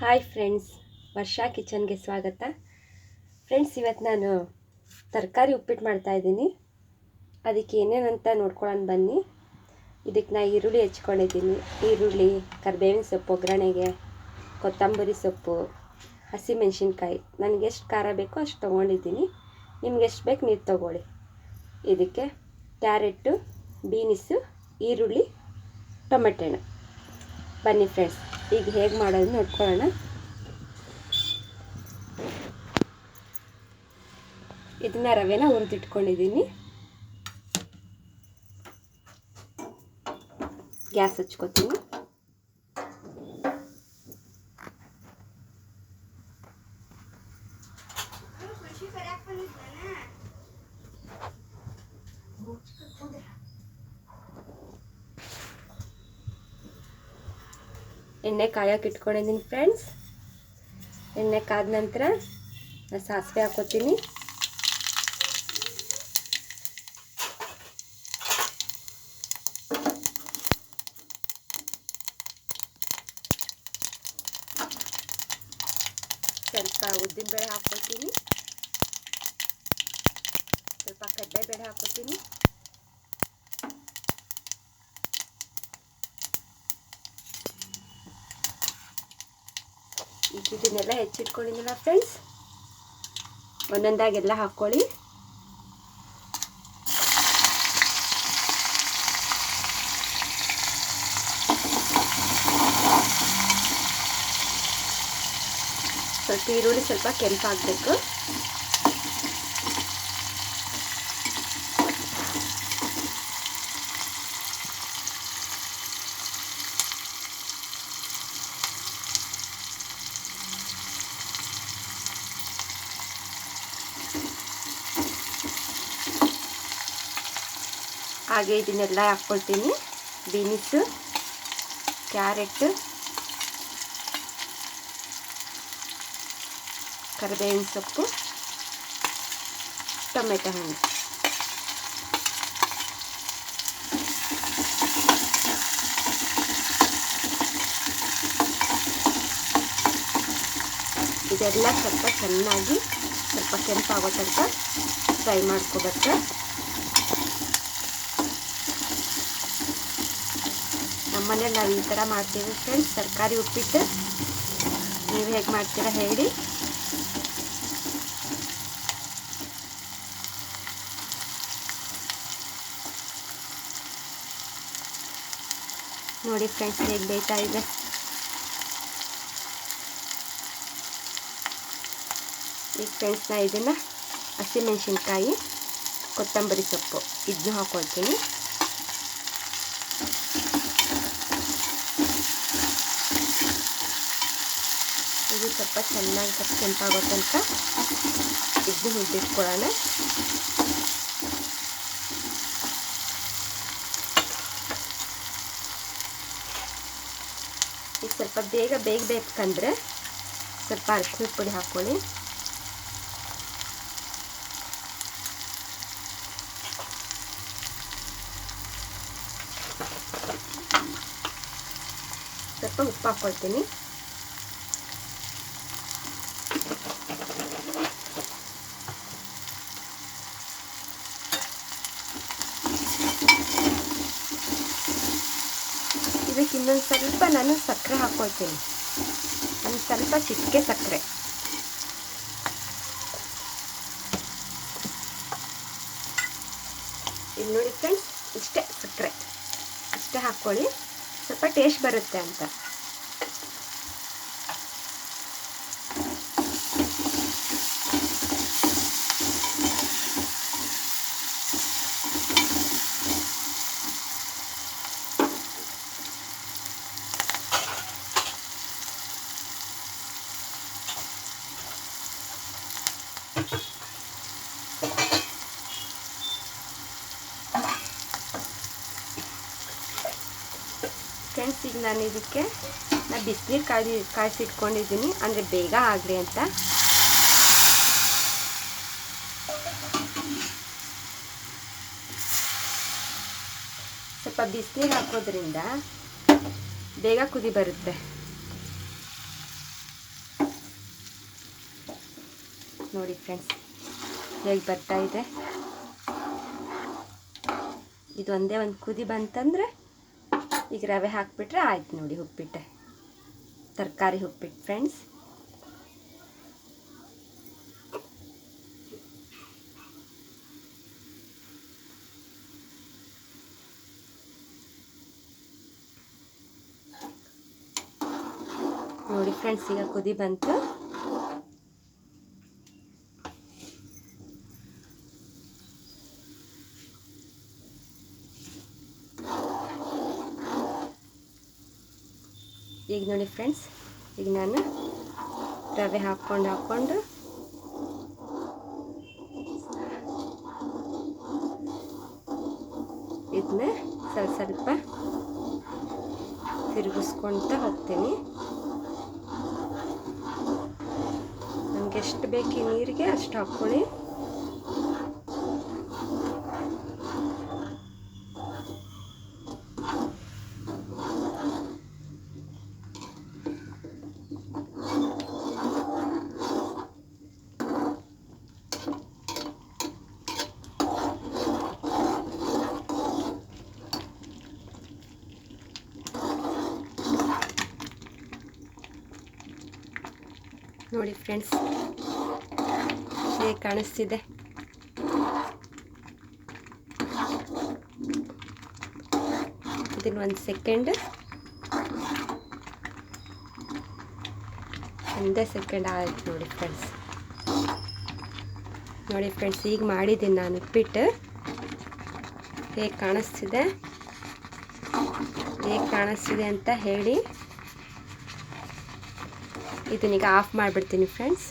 Hi friends ವರ್ಷಾ ಕಿಚನ್ಗೆ ಸ್ವಾಗತ. Friends ಇವತ್ತು ನಾನು ತರಕಾರಿ ಉಪ್ಪಿಟ್ಟು ಮಾಡ್ತಾಯಿದ್ದೀನಿ ಅದಕ್ಕೆ ಏನೇನಂತ ನೋಡ್ಕೊಳ್ಳೋಣ ಬನ್ನಿ. ಇದಕ್ಕೆ ನಾ ಈರುಳ್ಳಿ ಹೆಚ್ಕೊಂಡಿದ್ದೀನಿ. ಈರುಳ್ಳಿ, ಕರಿಬೇವಿನ ಸೊಪ್ಪು, ಒಗ್ಗರಣೆಗೆ, ಕೊತ್ತಂಬರಿ ಸೊಪ್ಪು, ಹಸಿಮೆಣ್ಸಿನ್ಕಾಯಿ. ನನಗೆ ಎಷ್ಟು ಖಾರ ಬೇಕೋ ಅಷ್ಟು ತೊಗೊಂಡಿದ್ದೀನಿ. ನಿಮ್ಗೆ ಎಷ್ಟು ಬೇಕು ನೀರು ತೊಗೊಳ್ಳಿ. ಇದಕ್ಕೆ ಕ್ಯಾರೆಟು, ಬೀನಿಸು, ಈರುಳ್ಳಿ ಟೊಮೆಟೆ ಹಣ್ಣು ಬನ್ನಿ ಫ್ರೆಂಡ್ಸ್ ಈಗ ಹೇಗೆ ಮಾಡೋದು ನೋಡ್ಕೊಳ್ಳೋಣ. ಇದನ್ನ ರವೆನ ಹುರಿದಿಟ್ಕೊಂಡಿದ್ದೀನಿ. ಗ್ಯಾಸ್ ಹಚ್ಕೋತೀನಿ. ಎಣ್ಣೆ ಕಾಯಕ್ಕೆ ಇಟ್ಕೊಂಡಿದ್ದೀನಿ ಫ್ರೆಂಡ್ಸ್. ಎಣ್ಣೆ ಕಾದ ನಂತರ ಸಾಸಿವೆ ಹಾಕೋತೀನಿ. ಸ್ವಲ್ಪ ಉದ್ದಿನಬೇಳೆ ಹಾಕ್ಕೊತೀನಿ ಸ್ವಲ್ಪ ಕಡಲೆಬೇಳೆ ಹಾಕ್ಕೊತೀನಿ ಇದನ್ನೆಲ್ಲ ಹೆಚ್ಚಿಟ್ಕೊಂಡಿದ್ದೀನಲ್ಲ ಫ್ರೆಂಡ್ಸ್ ಒಂದೊಂದಾಗೆಲ್ಲ ಹಾಕ್ಕೊಳ್ಳಿ. ಸ್ವಲ್ಪ ಈರುಳ್ಳಿ ಸ್ವಲ್ಪ ಕೆಂಪಾಗಬೇಕು. ಹಾಗೆ ಇದನ್ನೆಲ್ಲ ಹಾಕ್ಕೊಳ್ತೀನಿ. ಬೀನ್ಸು, ಕ್ಯಾರೆಟ್, ಕರಿಬೇವಿನ ಸೊಪ್ಪು, ಟೊಮೆಟೊ ಹಣ್ಣು. ಇದೆಲ್ಲ ಸ್ವಲ್ಪ ಚೆನ್ನಾಗಿ, ಸ್ವಲ್ಪ ಕೆಂಪಾಗೋ ತನಕ ಫ್ರೈ ಮಾಡ್ಕೋಬೇಕು ನಮ್ಮನೇಲಿ ನಾವು ಈ ಥರ ಮಾಡ್ತೀವಿ ಫ್ರೆಂಡ್ಸ್. ತರಕಾರಿ ಉಪ್ಪಿಟ್ಟು. ನೀವು ಹೇಗೆ ಮಾಡ್ತೀರಾ ಹೇಳಿ. ನೋಡಿ ಫ್ರೆಂಡ್ಸ್ ಹೇಗೆ ಬೇಯ್ತಾ ಇದೆ. ಈಗ ಫ್ರೆಂಡ್ಸ್ ನಾ ಇದನ್ನು ಹಸಿಮೆಣ್ಸಿನ್ಕಾಯಿ, ಕೊತ್ತಂಬರಿ ಸೊಪ್ಪು. ಇದನ್ನು ಹಾಕ್ಕೊಳ್ತೀನಿ ಇದು ಸ್ವಲ್ಪ ಚೆನ್ನಾಗಿ ಸ್ವಲ್ಪ ಕೆಂಪಾಗೋ ತನಕ ಇದನ್ನು ಹುರಿದಿಟ್ಕೊಳ್ಳೋಣ. ಈಗ ಸ್ವಲ್ಪ ಬೇಗ ಬೇಗ ಬೇಕಂದರೆ ಸ್ವಲ್ಪ ಅರಿಶಿನ ಪುಡಿ ಹಾಕ್ಕೊಳ್ಳಿ. ಸ್ವಲ್ಪ ಉಪ್ಪು ಹಾಕ್ಕೊಳ್ತೀನಿ. ಇದಕ್ಕೆ ಇನ್ನೊಂದು ಸ್ವಲ್ಪ ನಾನು ಸಕ್ಕರೆ ಹಾಕ್ಕೊಳ್ತೀನಿ ಒಂದು ಸ್ವಲ್ಪ ಚಿಟಿಕೆ ಸಕ್ಕರೆ. ಇಲ್ಲಿ ನೋಡಿ ಫ್ರೆಂಡ್ಸ್ ಇಷ್ಟೇ ಸಕ್ಕರೆ. ಇಷ್ಟೇ ಹಾಕ್ಕೊಳ್ಳಿ ಸ್ವಲ್ಪ ಟೇಸ್ಟ್ ಬರುತ್ತೆ ಅಂತ. ಫ್ರೆಂಡ್ಸ್, ಈಗ ನಾನು ಇದಕ್ಕೆ ನಾನು ಬಿಸಿನೀರು ಕಾಯಿ ಕಾಯಿಸಿಟ್ಕೊಂಡಿದ್ದೀನಿ. ಅಂದರೆ ಬೇಗ ಆಗಲಿ ಅಂತ. ಸ್ವಲ್ಪ ಬಿಸಿನೀರು ಹಾಕೋದ್ರಿಂದ ಬೇಗ ಕುದಿ ಬರುತ್ತೆ. ನೋಡಿ ಫ್ರೆಂಡ್ಸ್ ಹೇಗೆ ಬರ್ತಾ ಇದೆ. ಇದು ಒಂದೇ ಒಂದು ಕುದಿ ಬಂತಂದರೆ ಈಗ ರವೆ ಹಾಕಿಬಿಟ್ರೆ ಆಯ್ತು ನೋಡಿ ಉಪ್ಪಿಟ್ಟೆ. ತರಕಾರಿ ಉಪ್ಪಿಟ್ಟು ಫ್ರೆಂಡ್ಸ್ ನೋಡಿ ಫ್ರೆಂಡ್ಸ್ ಈಗ ಕುದಿ ಬಂತು. ಈಗ ನೋಡಿ ಫ್ರೆಂಡ್ಸ್ ಈಗ ನಾನು ರವೆ ಹಾಕ್ಕೊಂಡು ಹಾಕ್ಕೊಂಡು ಇದನ್ನ ಸ್ವಲ್ಪ ಸ್ವಲ್ಪ ತಿರುಗಿಸ್ಕೊಳ್ತಾ ಹೋಗ್ತೀನಿ. ನಮ್ಗೆ ಎಷ್ಟು ಬೇಕು ನೀರಿಗೆ ಅಷ್ಟು ಹಾಕ್ಕೊಳ್ಳಿ. ನೋಡಿ ಫ್ರೆಂಡ್ಸ್, ಹೇಗೆ ಕಾಣಿಸ್ತಿದೆ. ಇದನ್ನು ಒಂದು ಸೆಕೆಂಡ್. ಒಂದೇ ಸೆಕೆಂಡ್ ಆಯ್ತು ನೋಡಿ ಫ್ರೆಂಡ್ಸ್. ನೋಡಿ ಫ್ರೆಂಡ್ಸ್ ಈಗ ಮಾಡಿದ್ದೀನಿ ನಾನು ಉಪ್ಪಿಟ್ಟು. ಹೇಗೆ ಕಾಣಿಸ್ತಿದೆ? ಹೇಗೆ ಕಾಣಿಸ್ತಿದೆ ಅಂತ ಹೇಳಿ. ಇದನ್ನೀಗ ಆಫ್ ಮಾಡಿಬಿಡ್ತೀನಿ ಫ್ರೆಂಡ್ಸ್